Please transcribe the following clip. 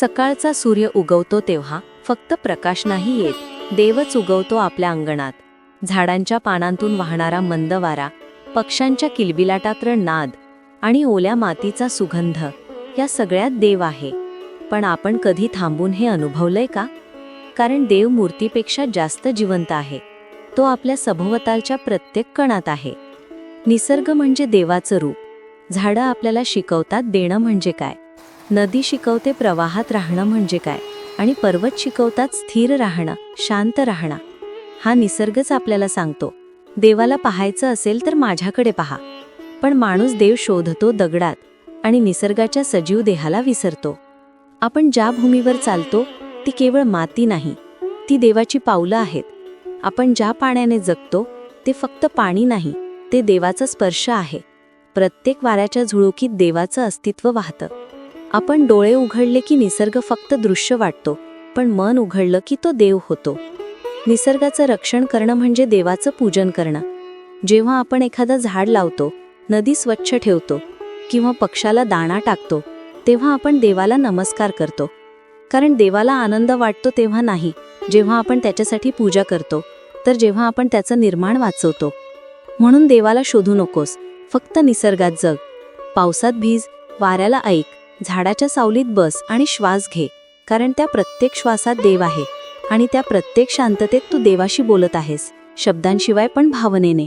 सकाळचा सूर्य उगवतो तेव्हा फक्त प्रकाश नाही येत. देवच उगवतो आपल्या अंगणात. झाडांच्या पानांतून वाहणारा मंद वारा पक्ष्यांच्या किलबिलाटात्र नाद आणि ओल्या मातीचा सुगंध या सगळ्यात देव आहे. पण आपण कधी थांबून हे अनुभवलंय का? कारण देव मूर्तीपेक्षा जास्त जिवंत आहे. तो आपल्या सभोवतालच्या प्रत्येक कणात आहे. निसर्ग म्हणजे देवाचं रूप. झाडं आपल्याला शिकवतात देणं म्हणजे काय? नदी शिकवते प्रवाहात राहणं म्हणजे काय? आणि पर्वत शिकवतात स्थिर राहणं शांत राहणं. हा निसर्गच आपल्याला सांगतो. देवाला पाहायचं असेल तर माझ्याकडे पहा. पण माणूस देव शोधतो दगडात आणि निसर्गाच्या सजीव देहाला विसरतो. आपण ज्या भूमीवर चालतो ती केवळ माती नाही ती देवाची पावलं आहेत. आपण ज्या पाण्याने जगतो ते फक्त पाणी नाही ते देवाचा स्पर्श आहे. प्रत्येक वाऱ्याच्या झुळुकीत देवाचं अस्तित्व वाहतं. आपण डोळे उघडले की निसर्ग फक्त दृश्य वाटतो पण मन उघडलं की तो देव होतो. निसर्गाचं रक्षण करणं म्हणजे देवाचं पूजन करणं. जेव्हा आपण एखादं झाड लावतो नदी स्वच्छ ठेवतो किंवा पक्षाला दाणा टाकतो तेव्हा आपण देवाला नमस्कार करतो. कारण देवाला आनंद वाटतो तेव्हा नाही जेव्हा आपण त्याच्यासाठी पूजा करतो तर जेव्हा आपण त्याचं निर्माण वाचवतो. म्हणून देवाला शोधू नकोस फक्त निसर्गात जग. पावसात भीज वाऱ्याला ऐक. झाडाच्या सावलीत बस आणि श्वास घे कारण त्या प्रत्येक श्वासात देव आहे आणि त्या प्रत्येक शांततेत तू देवाशी बोलत आहेस शब्दांशिवाय पण भावनेने.